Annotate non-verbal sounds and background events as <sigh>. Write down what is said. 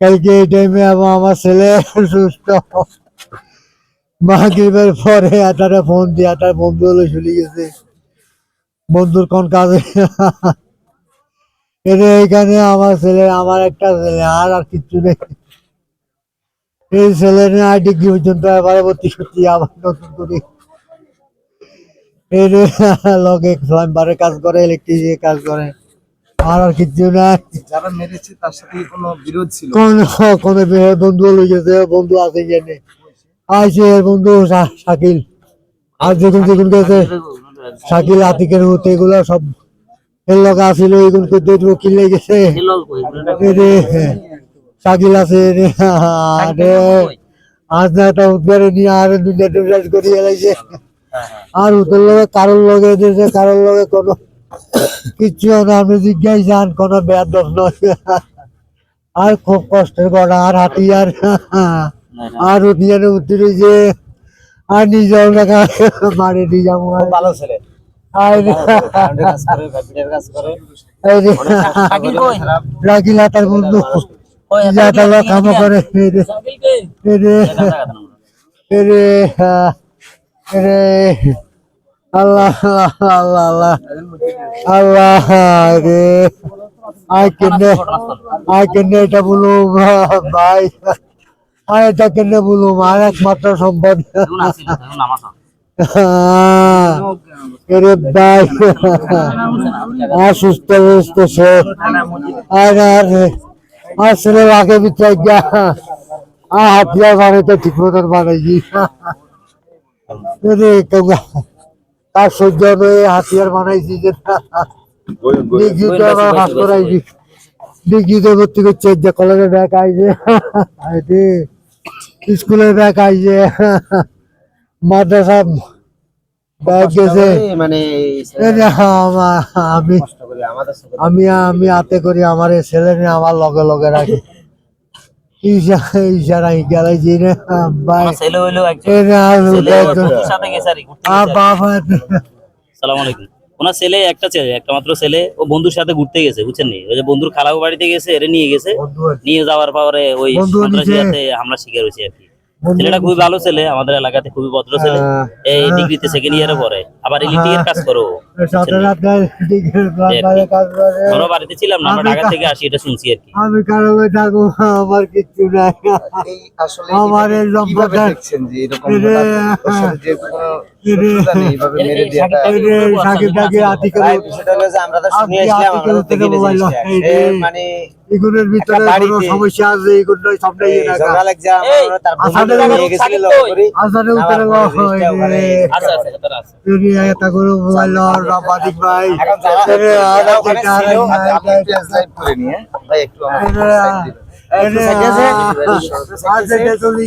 কালকে এই টাইমে আমার ছেলে সুস্থ। পরে তারা ফোন দিয়ে তার বন্ধু হলো চলে গেছে। বন্ধুর কোন কাজে? এরে এখানে আমার ছেলে, আমার একটা ছেলে, আর আর কিচ্ছু নেই। এই ছেলে নিয়ে আর ডিগ্রি পর্যন্ত ভর্তি সত্যি আবার নতুন করে। এর <laughs> লগে প্লাম্বারের কাজ করে ইলেকট্রিকের কাজ করে। আর আর কিচ্ছু নাই। যারা মেরেছে তার সাথে কোনো বিরোধ ছিল? কোন কোন বন্ধু লই গেছে বন্ধু আছে জেনে। আইছে বন্ধু শাকিল। আর যেগুন যেগুন গেছে শাকিল আতিকের মতো এগুলো সব এর লগে আসিল এগুন করতে উকিল লেগে গেছে। শাকিল আছে আজ না একটা উদ্ধারে নিয়ে আর দুনিয়া টুটাস করি এলাইছে আর উত্তর লগে কারোর লগে দিয়েছে কারোর লগে কোনো কিচ্ছু না আমি জিজ্ঞাসা যান কোনো বেয়ার দোষ নয় আর খুব কষ্টের গড়া আর হাতিয়ার। আর উঠিয়ারে উঠতে রয়েছে আর নিজেও দেখা মারে দিয়ে যাব আর ভালো ছেলে যে তার বন্ধু। যা কাম করে রে, আল্লাহ আল্লাহ আল্লাহ আল্লাহ রে আই কেনে আই কেনে এটা বলুম ভাই আই এটা কেনে বলুম আর একমাত্র সম্পদ এরে আর সুস্থ সুস্থ সে আর আর আর ছেলে আগে ভিতরে গিয়া আর হাতিয়ার বানাইতে ঠিক মতন কেউ তার সহ্য হয়ে হাতিয়ার বানাইছি যে ডিগ্রিতে করাইছি ডিগ্রিতে ভর্তি করছে যে কলেজের ব্যাগ আইছে। আইতে ব্যাগ আইছে। মাদ্রাসা ব্যাগ গেছে। মানে এই যে আমা- আমি কষ্ট করে আমাদের সাথে আমি হাতে করি আমার এই ছেলে নিয়ে আমার লগে লগে রাখি। রাখি গেলাই রে ভাই ছেলে হইল। বাবা সালাম আলাইকুম। ওনার ছেলে একটা ছেলে একটা মাত্র ছেলে ও বন্ধুর সাথে ঘুরতে গেছে বুঝছেন নি? ওই যে বন্ধুর খালাও বাড়িতে গেছে এরে নিয়ে গেছে। নিয়ে যাওয়ার পরে ওই সন্ত্রাসী হামলা শিকার হয়েছে আর কি। ছেলেটা খুবই ভালো ছেলে আমাদের এলাকাতে খুবই ভদ্র ছেলে। এই ডিগ্রিতে সেকেন্ড ইয়ারে পড়ে। আবার করো। দিকের প্লাম্বারের কাজ করে। আমরা বাড়িতে ছিলাম না আমরা ঢাকা থেকে আসি এটা শুনছি আর কি। আমি কারণে থাকব আমার কিচ্ছু নাই। আমার এই লম্বাটা- দেখছেন যে এরকম এরে, যে কোনো এরে, এরে, মানে এগুলোর ভিতরে কোনো সমস্যা আছে ইগুন সবটাই সব রাখা ঝগড়া লাগছে এই, আমরা তার আসাদের বন্ধুকে লোক নিয়ে গেছিল সাকিব লক্ষ্য কই? করি। ওখানে আচ্ছা আচ্ছা এটা করে মোবাইল আর বাদিক ভাই এরে, আর আমি করে নিয়ে, একটু আমার আছে? আর যেটা চলে